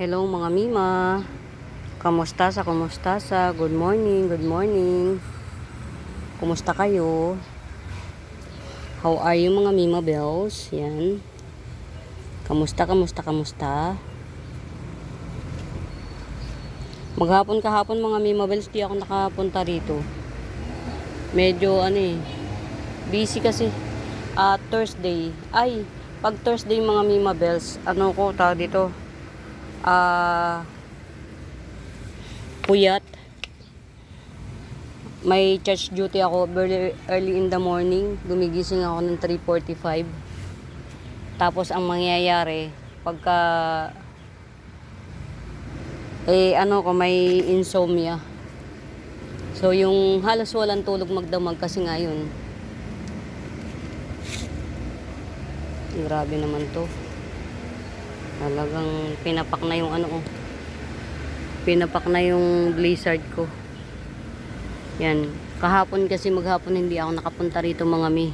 Hello mga Mima. Kamusta sa kumusta sa? Good morning, good morning. Kumusta kayo? How are you mga Mima Bells? Yan. Kamusta, kamusta, kamusta? Maghapon kahapon mga Mima Bells, di ako nakapunta rito. Medyo ano eh, busy kasi. Ah, Thursday. Ay, pag Thursday mga Mima Bells, ano ko tawag dito? Ah, puyat. May church duty ako early, early in the morning. Gumigising ako ng 3.45. Tapos ang mangyayari, pagka eh ano ko may insomnia. So yung halos walang tulog magdamag kasi nga yun. Grabe naman to. Talagang pinapak na yung ano oh. Pinapak na yung blizzard ko. Yan. Kahapon kasi maghapon hindi ako nakapunta rito mga mi.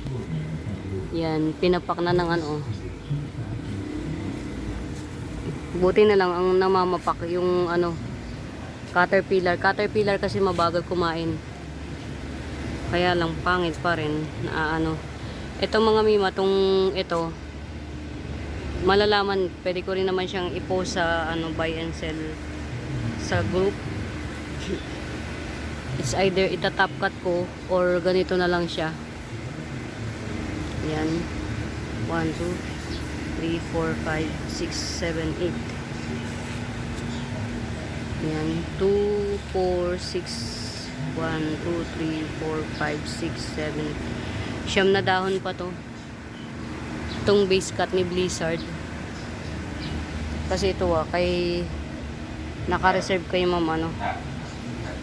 Yan. Pinapak na ng ano. Buti na lang ang namamapak yung ano caterpillar. Caterpillar kasi mabagal kumain. Kaya lang pangit pa rin na ano. Ito mga mima, tong ito, malalaman, pwede ko rin naman siyang i-post sa ano, buy and sell sa group. It's either itatap cut ko or ganito na lang siya. Yan. 1, 2, 3, 4, 5, 6, 7, 8. Yan. 2, 4, 6, 1, 2, 3, 4, 5, 6, 7, Siyam na dahon pa to. Itong base cut ni Blizzard. Kasi ito ah, kay naka-reserve kay ma'am ano.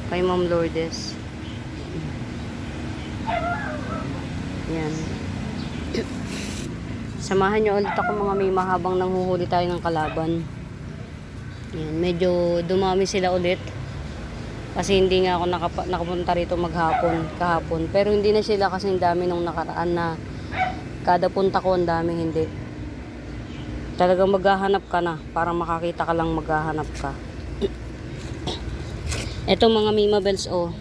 Kay ma'am Lourdes. Yan. Samahan niyo ulit ako mga may mahabang nanghuhuli tayo ng kalaban. Yan, medyo dumami sila ulit. Kasi hindi nga ako nakapa, nakapunta rito maghapon, kahapon. Pero hindi na sila kasi dami nung nakaraan na kada punta ko ang dami hindi. Talagang maghahanap ka na para makakita ka lang maghahanap ka. Ito mga Mima Bells oh.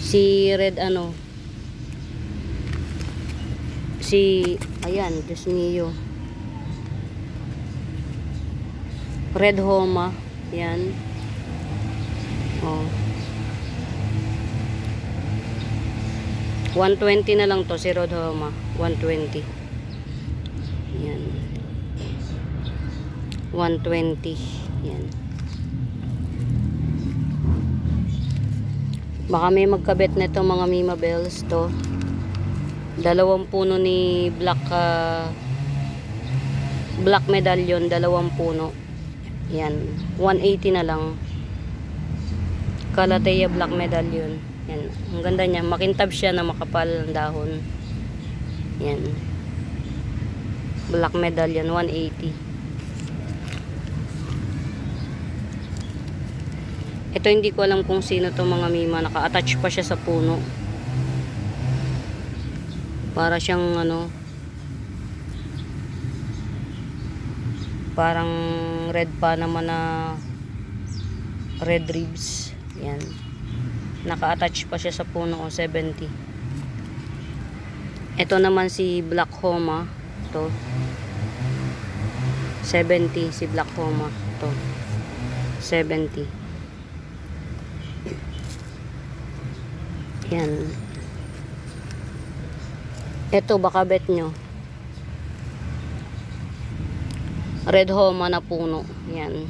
Si Red ano. Si ayan, Diyos niyo. Red Homa. Yan. Oh. 120 na lang to si Rodhoma. 120. Yan. 120. Yan. Baka may magkabit nito mga Mima Bells to. Dalawang puno ni Black ah, Black Medallion, dalawang puno. Yan. 180 na lang. Calathea Black Medallion. Yan. Ang ganda niya. Makintab siya na makapal ang dahon. Yan. Black Medallion 180. Ito hindi ko alam kung sino to mga mima. Naka-attach pa siya sa puno. Para siyang ano. Parang red pa naman na red ribs. Yan. Naka-attach pa siya sa puno o 70. Ito naman si Black Homa. Ito. 70 si Black Homa. Ito. 70. Yan. Ito baka bet nyo. Red Homa na puno. Yan.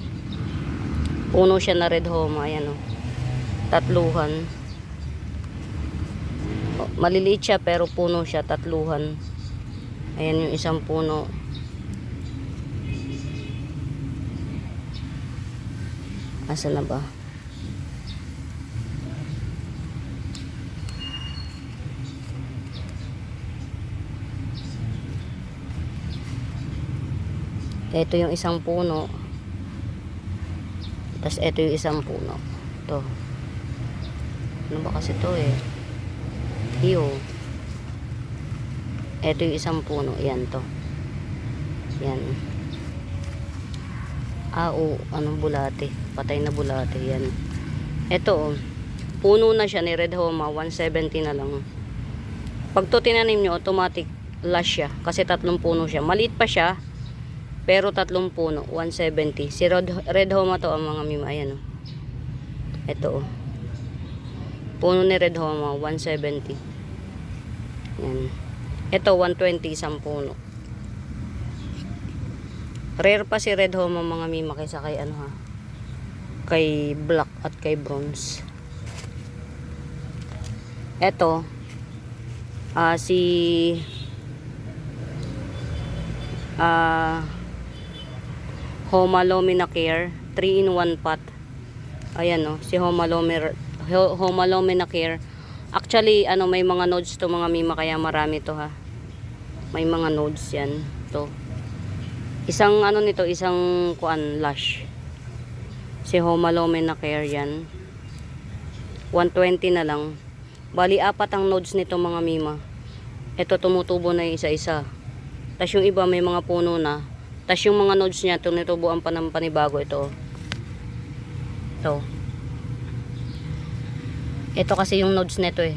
Puno siya na Red Homa. Ayan o. Tatluhan. O, maliliit siya pero puno siya. Tatluhan. Ayan yung isang puno. Asa na ba? Ito yung isang puno. Tapos ito yung isang puno. Ito. Ano ba kasi to eh? Iyo. Ito yung isang puno. Yan to. Yan. Ah, oo, anong bulate? Patay na bulate, yan. Ito, oh. Puno na siya ni Red Homa, 170 na lang. Pag to tinanim nyo, automatic lash siya. Kasi tatlong puno siya. Maliit pa siya, pero tatlong puno, 170. Si Red, Red Homa to ang mga mima. Ayan, oh. Ito, oh. Puno ni Red Homa, 170. Yan. Ito, 120 isang puno. Rare pa si Red Homa mga mima kaysa kay ano ha. Kay black at kay bronze. Ito, ah si ah Homa Lomina Care 3 in 1 pot. Ayan no, si Homa Lomina Homa Lomina Care. Actually, ano may mga nodes to mga mima kaya marami to ha. May mga nodes yan to. Isang ano nito, isang kuan lash. Si Homa Lomina Care yan. 120 na lang. Bali, apat ang nodes nito mga mima. Ito tumutubo na isa-isa. Tapos yung iba may mga puno na. Tapos yung mga nodes niya, tumutubuan pa ng panibago ito. Ito. Ito kasi yung nodes nito eh.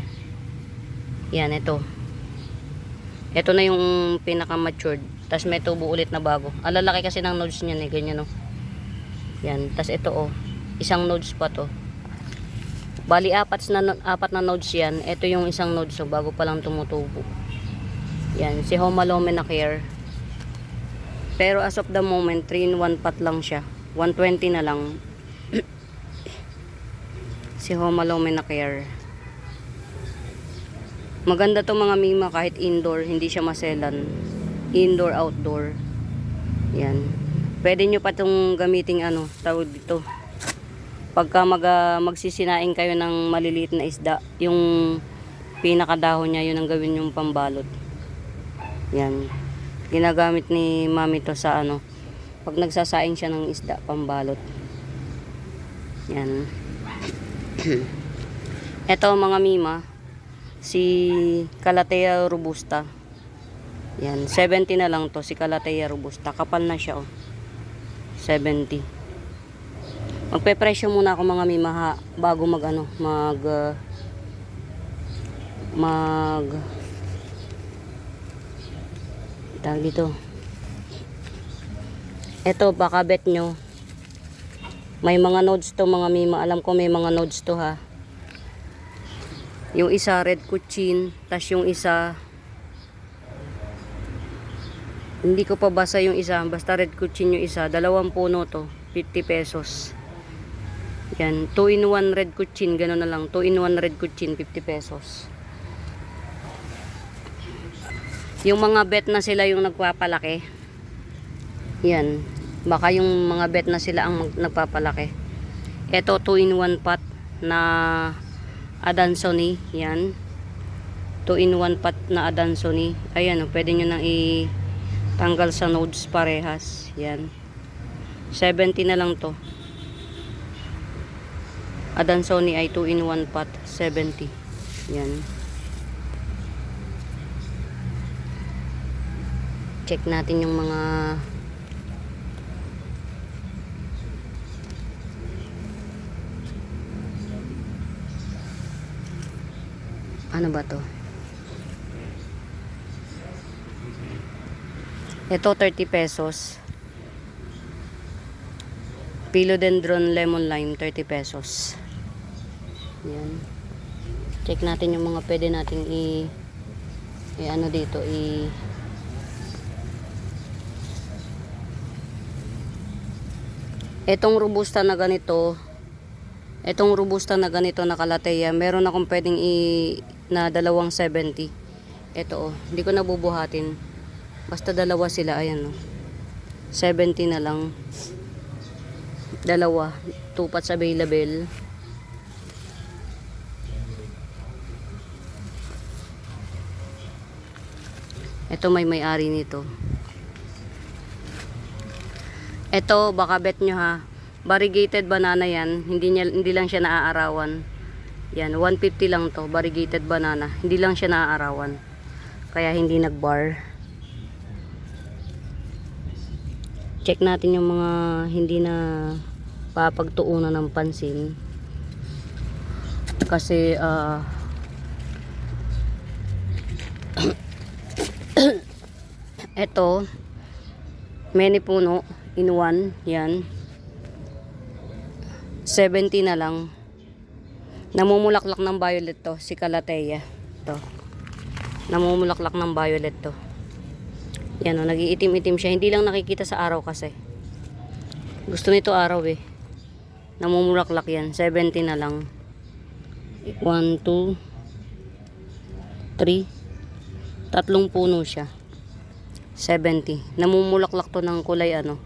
Yan, ito. Ito na yung pinaka-matured. Tapos may tubo ulit na bago. Ang lalaki kasi ng nodes niyan eh. Ganyan oh. Yan. Tapos ito oh. Isang nodes pa to. Bali, apat na, apat na nodes yan. Ito yung isang nodes so bago pa lang tumutubo. Yan. Si Homa Lomena Care. Pero as of the moment, 3 in 1 pot lang siya. 120 na lang. Si Homa Lomena Care. Maganda to mga mima kahit indoor, hindi siya maselan. Indoor, outdoor. Yan. Pwede nyo pa itong gamiting ano, tawag dito. Pagka mag, ah, magsisinaing kayo ng maliliit na isda, yung pinakadahon niya, yun ang gawin yung pambalot. Yan. Ginagamit ni mami to sa ano, pag nagsasaing siya ng isda, pambalot. Yan. Ito mga mima, si Calathea robusta. Yan, 70 na lang to si Calathea robusta. Kapal na siya oh. 70. Magpe-presyo muna ako mga mima ha, bago mag ano, mag uh, mag tawag dito. Ito baka bet nyo may mga nodes to mga mima. Alam ko may mga nodes to ha. Yung isa red kuchin, tas yung isa hindi ko pa basa yung isa, basta red kuchin yung isa. Dalawang puno to, 50 pesos. Yan, 2 in 1 red kuchin, gano'n na lang. 2 in 1 red kuchin, 50 pesos. Yung mga bet na sila yung nagpapalaki. Yan, baka yung mga bet na sila ang mag- nagpapalaki. Ito 2 in 1 pot na Adansoni, yan. 2 in 1 pot na Adansoni. Ayan, oh, pwede nyo nang i tanggal sa nodes parehas. Yan. 70 na lang to. Adansoni ay 2 in 1 pot, 70. Yan. Check natin yung mga Ano ba to? Ito 30 pesos. Philodendron lemon lime 30 pesos. Yan. Check natin yung mga pwede nating i i ano dito i Etong robusta na ganito, etong robusta na ganito na kalateya, meron akong pwedeng i na dalawang 70. Ito oh, hindi ko nabubuhatin. Basta dalawa sila, ayan oh. 70 na lang. Dalawa, two pots available. Ito may may-ari nito. Ito, baka bet nyo ha. Variegated banana yan. Hindi, niya, hindi lang siya naaarawan. Yan, 150 lang to. Variegated banana. Hindi lang siya naaarawan. Kaya hindi nagbar. check natin yung mga hindi na papagtuunan ng pansin kasi ah eto many puno in one yan 70 na lang. Namumulaklak ng violet to si Calathea to. Namumulaklak ng violet to. Yan o nagiitim-itim siya. Hindi lang nakikita sa araw kasi. Gusto nito araw eh. Namumulaklak yan. 70 na lang. 1, 2 3 tatlong puno siya. 70 namumulaklak to ng kulay ano?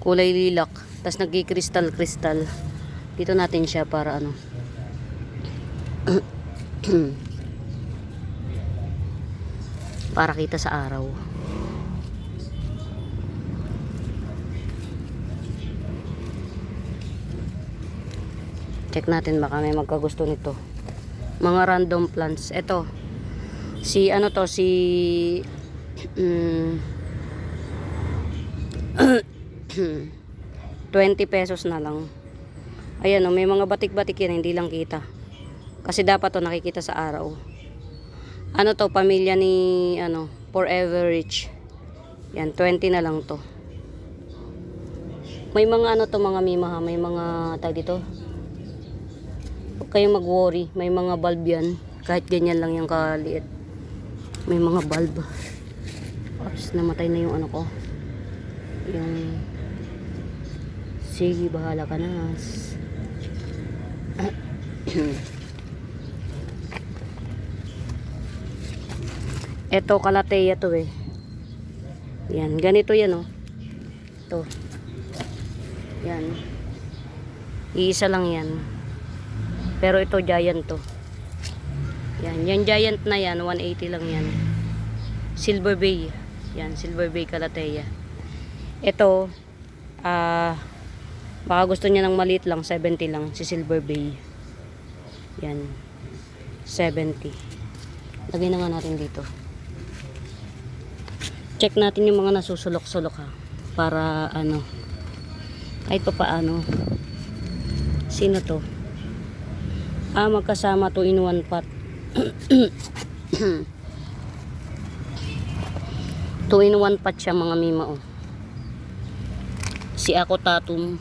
Kulay lilak tas nagki-crystal crystal dito natin siya para ano. Para kita sa araw. Check natin baka may magkagusto nito. Mga random plants. Ito si ano to si mm, 20 pesos na lang ayan o may mga batik-batik yan hindi lang kita kasi dapat to nakikita sa araw ano to pamilya ni ano forever rich yan 20 na lang to may mga ano to mga mima ha may mga tag dito Huwag kayong mag-worry. May mga bulb yan. Kahit ganyan lang yung kaliit. May mga bulb. Ops, namatay na yung ano ko. Yung... Sige, bahala ka na. Eto, kalateya to eh. Yan, ganito yan oh. To. Yan. Iisa lang yan. Pero ito giant to. Yan, yung giant na yan, 180 lang yan. Silver Bay. Yan, Silver Bay Calathea. Ito, ah, baka gusto niya ng maliit lang, 70 lang, si Silver Bay. Yan, 70. Lagay na nga natin dito. Check natin yung mga nasusulok-sulok ha. Para ano, kahit pa paano. Sino to? Ah, magkasama to in one pot. two in one pot siya mga mima oh. Si ako tatum.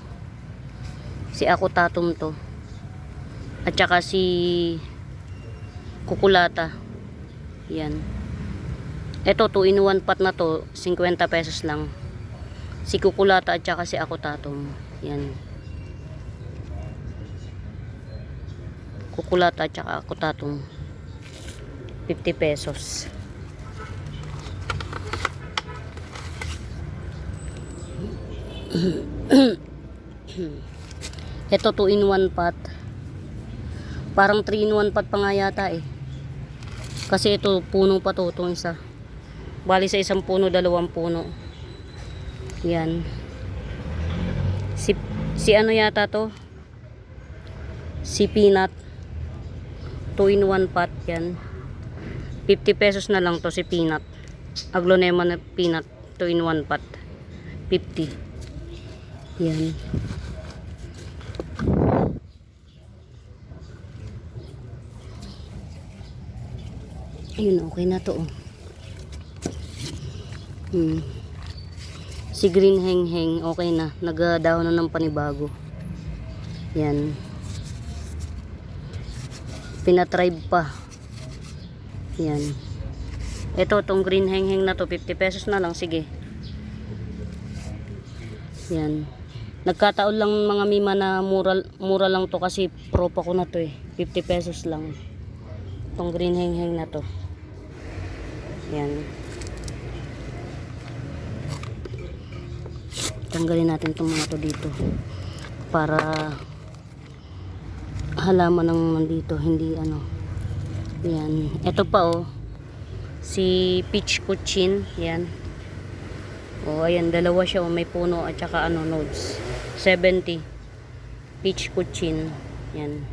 Si ako tatum to. At saka si kukulata. Yan. Ito, 2 in 1 pot na to, 50 pesos lang. Si kukulata at saka si ako tatum. Yan. kukulata at saka kutatong 50 pesos ito 2 in 1 pot. Parang 3 in 1 pot pa nga yata eh. Kasi ito puno pa to itong isa. Bali sa isang puno dalawang puno. Yan. Si, si ano yata to? Si peanut. 2 in 1 pot yan. 50 pesos na lang to si peanut. Aglonema na peanut 2 in 1 pot. 50 yan ayun okay na to oh. hmm. si green heng heng okay na. Nagdahon na ng panibago. Yan. Pinatribe pa. Yan. Ito tong green heng heng na to 50 pesos na lang. Sige. Yan. Nagkataon lang mga mima na mura, mura lang to kasi propa ko na to eh. 50 pesos lang. Tong green heng heng na to yan tanggalin natin itong mga to dito para halaman ng nandito hindi ano. Yan ito pa oh. Si peach kuchin. Yan oh ayan. Dalawa siya oh, may puno at saka ano nodes. 70 peach kuchin. Yan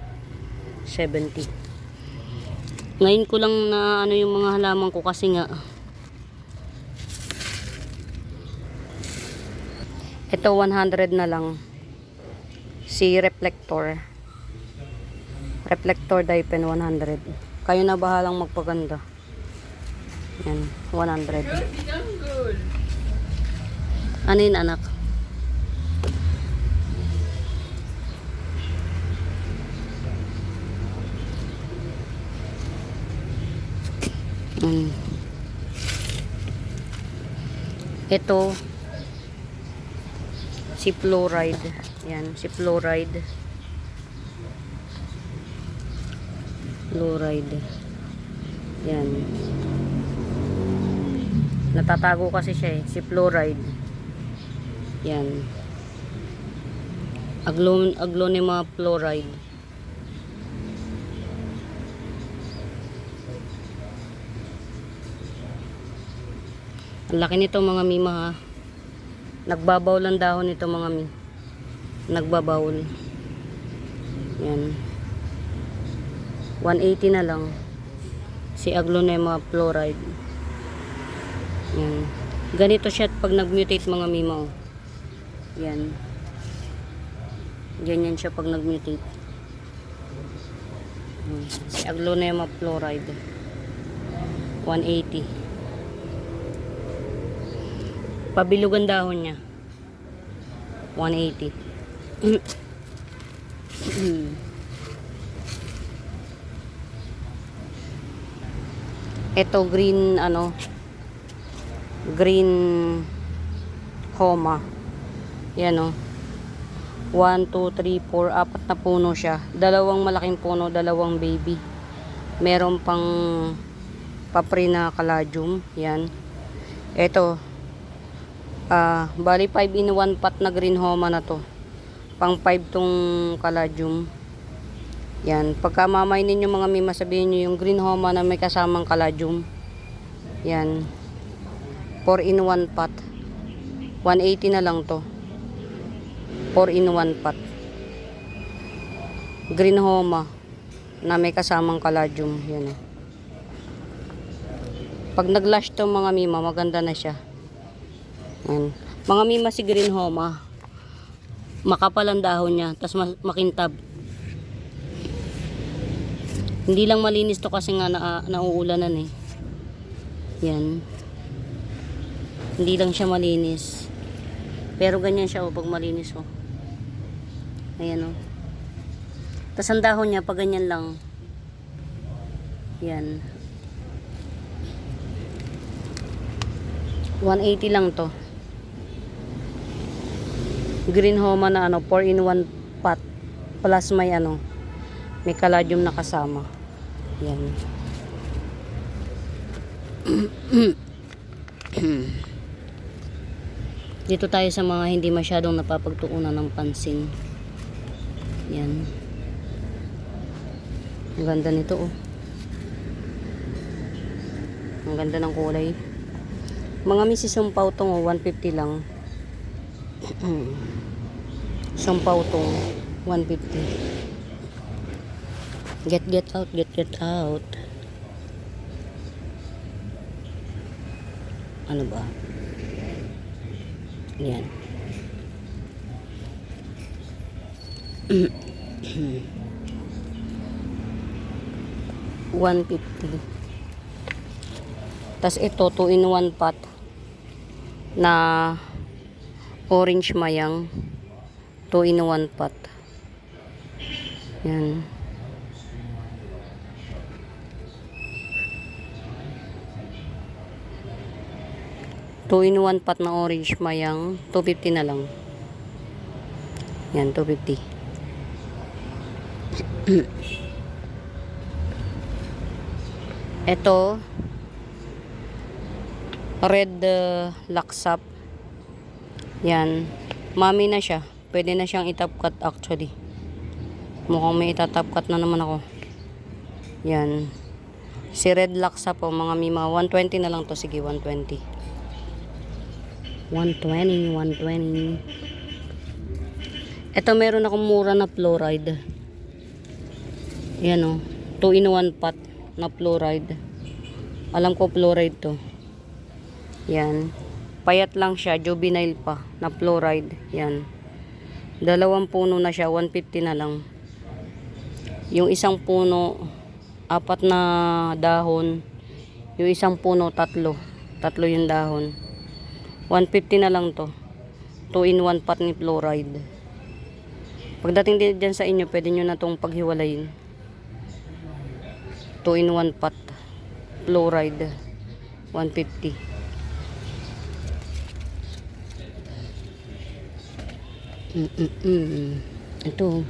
70 ngayon ko lang na ano yung mga halaman ko kasi nga Ito 100 na lang. Si reflector. Reflector dye pen 100. Kayo na bahalang magpaganda. Yan, 100. Ano yun anak? Mm. Ito si fluoride. Yan, si fluoride. Fluoride. Yan. Natatago kasi siya eh, si fluoride. Yan. Aglon aglonema fluoride. Ang laki nito mga mima ha. Nagbabawl ang dahon nito mga mi. Nagbabawl. Yan. 180 na lang. Si Aglonema fluoride. Yan. Ganito siya pag nag-mutate mga mima. oh. Yan. Ganyan siya pag nag-mutate. Si Aglonema fluoride. 180. Pabilog ang dahon niya. 180. Ito green ano green homa. Yan o. 1, 2, 3, 4, apat na puno siya. Dalawang malaking puno, dalawang baby. Meron pang papri na caladium. Yan. Ito, Ah, bali 5 in 1 pot na green homa na to. Pang 5 tong caladium. Yan, pagka mamay ninyo mga mima sabihin nyo yung green homa na may kasamang caladium. Yan. 4 in 1 pot. 180 na lang to. 4 in 1 pot. Green homa na may kasamang caladium. Yan. oh. Pag naglash to mga mima, maganda na siya. Yan. Mga mima si green homa. Makapal ang dahon niya, tas ma- makintab. Hindi lang malinis to kasi nga na, nauulanan eh. Yan. Hindi lang siya malinis. Pero ganyan siya oh, pag malinis oh. Ayan oh. Tas ang dahon niya pag ganyan lang. Yan. 180 lang to. Green Homa na ano, 4 in 1 pot. Plus may ano, may caladium na kasama. Yan. Dito tayo sa mga hindi masyadong napapagtuunan ng pansin. Yan. Ang ganda nito oh. Ang ganda ng kulay. Mga misi sumpaw tong oh, 150 lang. sumpaw tong 150. Get get out, get get out. Ano ba? Yan. One fifty. Tas ito, 2 in 1 pot na orange mayang 2 in 1 pot. Yan. Two in one pot na orange mayang 250 na lang. Yan, 250. Ito, red uh, laksap. Yan. Mami na siya. Pwede na siyang itap cut actually. Mukhang may itatap cut na naman ako. Yan. Si red laksap po mga mima. 120 na lang to. Sige, 120. 120, 120. Ito meron akong mura na fluoride. Yan o. 2 in 1 pot na fluoride. Alam ko fluoride to. Yan. Payat lang siya, juvenile pa, na fluoride. Yan. Dalawang puno na siya, 150 na lang. Yung isang puno, apat na dahon. Yung isang puno, tatlo. Tatlo yung dahon. 150 na lang to. 2 in 1 pot ni fluoride. Pagdating din dyan sa inyo, pwede nyo na tong paghiwalayin. 2 in 1 pot. Fluoride. 150. Mm-mm-mm. Ito.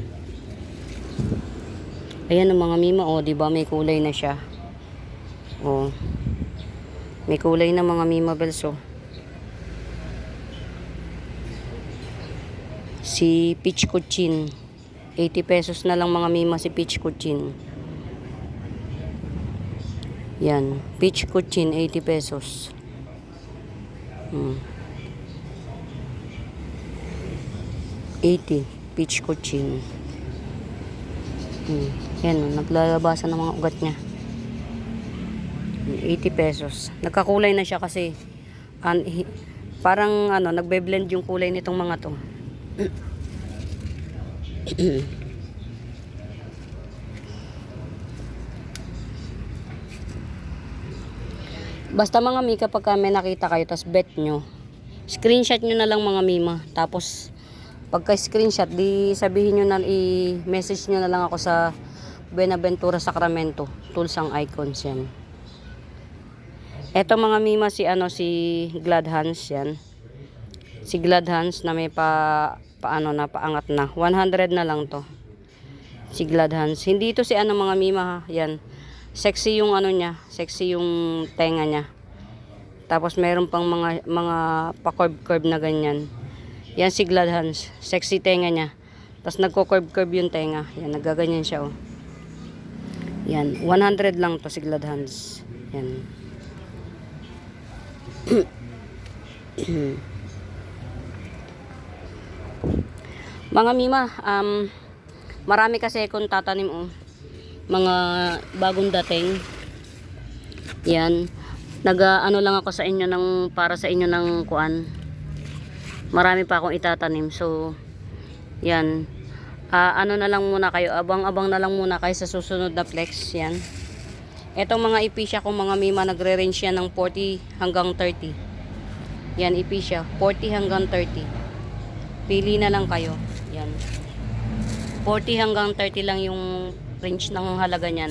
Ayan ang mga mima, oh, 'di ba? May kulay na siya. Oh. May kulay na mga mima bells, oh. Si Peach Cochin. 80 pesos na lang mga mima si Peach Cochin. Yan. Peach Cochin, 80 pesos. Hmm. 80. Peach Cochin. Hmm. Yan, naglalabasan ng mga ugat niya. 80 pesos. Nagkakulay na siya kasi an, parang ano, nagbe-blend yung kulay nitong mga to. Basta mga mi, kapag ka may nakita kayo, tas bet nyo, screenshot nyo na lang mga mima. Tapos, pagka screenshot, di sabihin nyo na, i-message nyo na lang ako sa Buenaventura Sacramento. Tools ang icons yan. Eto mga mima, si ano, si Glad Hands yan. Si Glad Hands na may pa, paano na, paangat na. 100 na lang to. Si Glad Hands. Hindi ito si ano mga mima ha. Yan. Sexy yung ano niya. Sexy yung tenga niya. Tapos meron pang mga mga pa-curve-curve na ganyan. Yan si Glad Hands. Sexy tenga niya. Tapos nagko-curve-curve yung tenga. Yan, nagaganyan siya oh. Yan, 100 lang to si Glad Hands. Yan. Mga mima, um, marami kasi kung tatanim oh. Mga bagong dating. Yan. Naga ano lang ako sa inyo ng para sa inyo ng kuan. Marami pa akong itatanim. So yan. Ah, ano na lang muna kayo, abang-abang na lang muna kayo sa susunod na flex yan. Etong mga ipisya kong mga mima nagre-range yan ng 40 hanggang 30. Yan ipisya, 40 hanggang 30. Pili na lang kayo. Yan. 40 hanggang 30 lang yung range ng halaga niyan.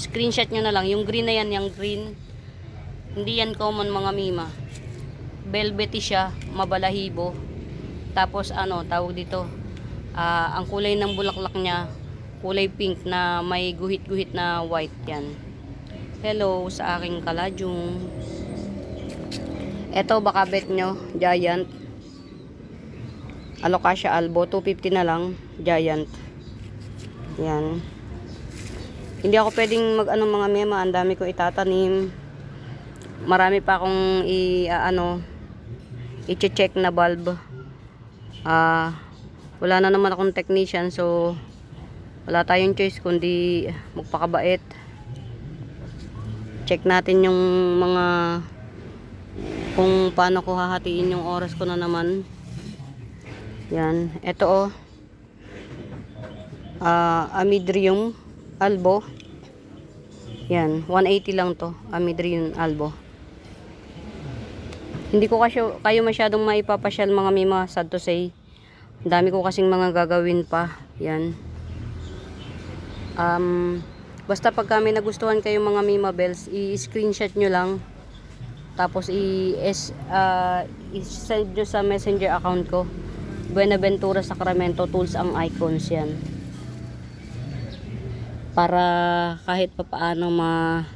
Screenshot nyo na lang. Yung green na yan, yung green. Hindi yan common mga mima. Velvety siya, mabalahibo. Tapos ano, tawag dito. ah, ang kulay ng bulaklak niya, kulay pink na may guhit-guhit na white yan. Hello sa aking kaladyong. Eto baka bet nyo, giant. Alocasia albo, 250 na lang, giant. Yan. Hindi ako pwedeng mag ano mga mema, ang dami kong itatanim. Marami pa akong i ah, ano i-check na bulb. Ah, wala na naman akong technician so wala tayong choice kundi magpakabait. Check natin yung mga kung paano ko hahatiin yung oras ko na naman. Yan, ito oh. Ah, Amidrium albo. Yan, 180 lang to, Amidrium albo. Hindi ko kasi kayo masyadong maipapasyal mga mima, sad to say. Dami ko kasing mga gagawin pa. Yan. Um, basta pag kami nagustuhan kayo mga mima bells, i-screenshot nyo lang. Tapos i-send uh, i-send nyo sa messenger account ko. Buenaventura Sacramento Tools ang icons yan. Para kahit pa paano ma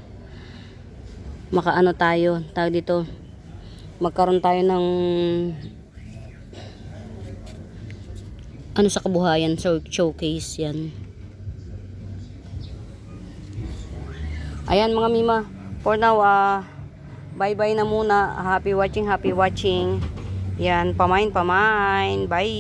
makaano tayo, tawag dito, magkaroon tayo ng ano sa kabuhayan so showcase yan. Ayan mga mima for now ah bye bye na muna. Happy watching happy watching. Yan pamain pamain. Bye